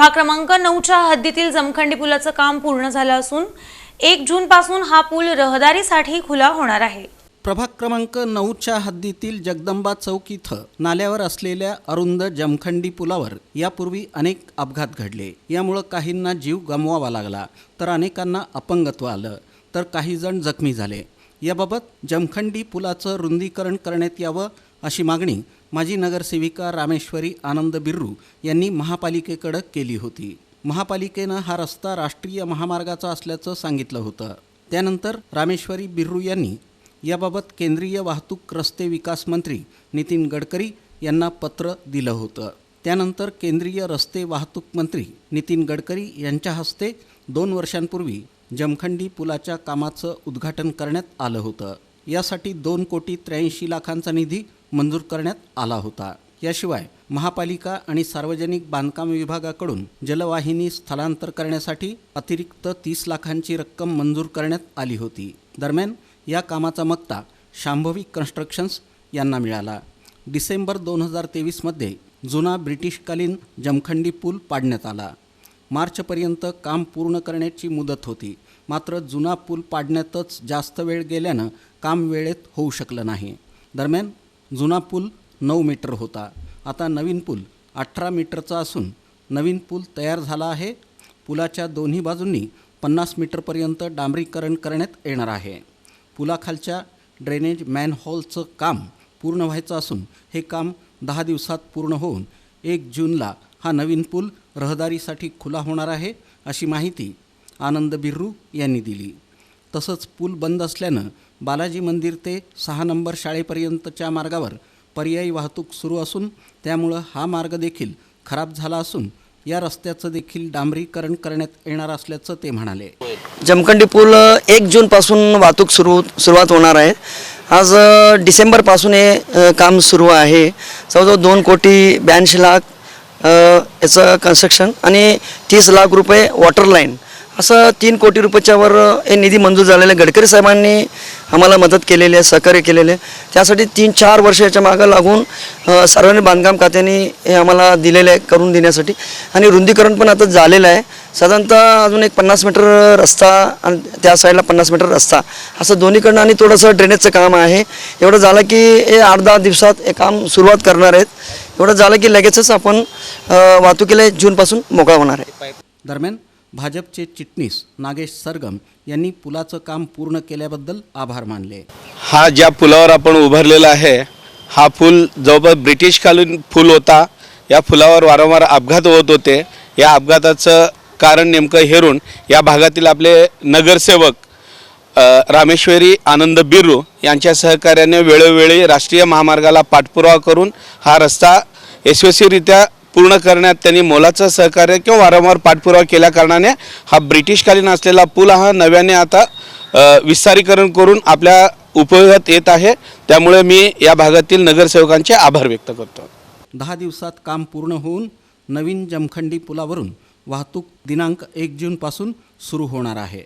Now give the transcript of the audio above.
प्रभाग क्रमांक नऊच्या हद्दीतील जमखंडी पुलाचं काम पूर्ण झालं असून एक जून पासून हा पूल रहदारीसाठी खुला होणार आहे. प्रभाग क्रमांक नऊच्या हद्दीतील जगदंबा चौक इथं नाल्यावर असलेल्या अरुंद जमखंडी पुलावर यापूर्वी अनेक अपघात घडले. यामुळं काहींना जीव गमवावा लागला तर अनेकांना अपंगत्व आलं तर काही जण जखमी झाले. याबाबत जमखंडी पुलाचं रुंदीकरण करण्यात यावं अशी मागणी माजी नगरसेविका रामेश्वरी आनंद बिर्रू यांनी महापालिकेकडं केली होती. महापालिकेनं हा रस्ता राष्ट्रीय महामार्गाचा असल्याचं सांगितलं होतं. त्यानंतर रामेश्वरी बिर्रू यांनी याबाबत केंद्रीय वाहतूक रस्ते विकास मंत्री नितीन गडकरी यांना पत्र दिलं होतं. त्यानंतर केंद्रीय रस्ते वाहतूक मंत्री नितीन गडकरी यांच्या हस्ते दोन वर्षांपूर्वी जमखंडी पुलाच्या कामाचं उद्घाटन करण्यात आलं होतं. यासाठी दोन कोटी त्र्याऐंशी लाखांचा निधी मंजूर करण्यात आला होता. याशिवाय महापालिका आणि सार्वजनिक बांधकाम विभागाकडून जलवाहिनी स्थलांतर करण्यासाठी अतिरिक्त तीस लाखांची रक्कम मंजूर करण्यात आली होती. दरम्यान या कामाचा मक्ता शांभवी कन्स्ट्रक्शन्स यांना मिळाला. डिसेंबर दोन हजार तेवीसमध्ये जुना ब्रिटिशकालीन जमखंडी पूल पाडण्यात आला. मार्चपर्यंत काम पूर्ण करण्याची मुदत होती. मात्र जुना पूल पाडण्यातच जास्त वेळ गेल्यानं काम वेळेत होऊ शकलं नाही. दरम्यान जुना पूल नऊ मीटर होता. आता नवीन पूल अठरा मीटरचा असून नवीन पूल तयार झाला आहे. पुलाच्या दोन्ही बाजूंनी पन्नास मीटरपर्यंत डांबरीकरण करण्यात येणार आहे. पुलाखालच्या ड्रेनेज मॅनहॉलचं काम पूर्ण व्हायचं असून हे काम दहा दिवसात पूर्ण होऊन एक जूनला हा नवीन पूल रहदारीसाठी खुला होणार आहे अशी माहिती आनंद बिर्रू यांनी दिली. तसंच पूल बंद असल्यानं बालाजी मंदिर ते सहा नंबर शाळेपर्यंतच्या मार्गावर पर्यायी वाहतूक सुरू असून त्यामुळं हा मार्ग देखील खराब झाला असून या रस्त्याचं देखील डांबरीकरण करण्यात येणार असल्याचं ते म्हणाले. जमखंडी पूल एक जूनपासून वाहतूक सुरू सुरुवात होणार आहे. आज डिसेंबरपासून हे काम सुरू आहे. जवळजवळ दोन कोटी ब्याऐंशी लाख याचं कन्स्ट्रक्शन आणि तीस लाख रुपये वॉटर लाईन असं तीन कोटी रुपयाच्यावर हे निधी मंजूर झालेलं आहे गडकरी साहेबांनी आम्हाला मदत केलेली आहे सहकार्य केलेले आहे. त्यासाठी तीन चार वर्ष याच्या मागं लागून सार्वजनिक बांधकाम खात्याने हे आम्हाला दिलेलं आहे करून देण्यासाठी. आणि रुंदीकरण पण आता झालेलं आहे. साधारणतः अजून एक पन्नास मीटर रस्ता आणि त्या साईडला पन्नास मीटर रस्ता. असं दोन्हीकडनं आणि थोडंसं ड्रेनेजचं काम आहे. एवढं झालं की हे आठ दहा दिवसात हे काम सुरुवात करणार आहेत. एवढं झालं की लगेचच आपण वाहतुकीला जूनपासून मोकळा होणार आहे. दरम्यान भाजपचे चिटणीस नागेश सरगम यांनी पुलाचं काम पूर्ण केल्याबद्दल आभार मानले. हा ज्या पुलावर आपण उभारलेला आहे हा पूल जवळपास ब्रिटिशकालीन पूल होता. या पुलावर वारंवार अपघात होत होते. या अपघाताचं कारण नेमकं हेरून या भागातील आपले नगरसेवक रामेश्वरी आनंद बिर्रू यांच्या सहकार्याने वेळोवेळी राष्ट्रीय महामार्गाला पाठपुरावा करून हा रस्ता यशस्वीरित्या पूर्ण करण्यात त्यांनी मोलाचं सहकार्य किंवा वारंवार पाठपुरावा केल्याकारणाने हा ब्रिटिशकालीन असलेला पूल हा नव्याने आता विस्तारीकरण करून आपल्या उपयोगात येत आहे. त्यामुळे मी या भागातील नगरसेवकांचे आभार व्यक्त करतो. दहा दिवसात काम पूर्ण होऊन नवीन जमखंडी पुलावरून वाहतूक दिनांक एक जूनपासून सुरू होणार आहे.